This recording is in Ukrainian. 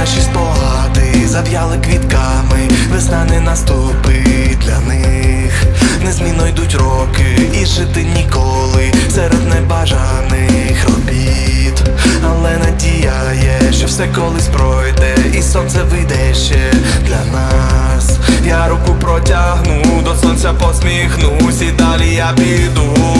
наші спогади зав'яли квітками, весна не наступить для них. Незмінно йдуть роки і жити ніколи серед небажаних робіт. Але надія є, що все колись пройде, і сонце вийде ще для нас. Я руку протягну, до сонця посміхнусь, і далі я піду.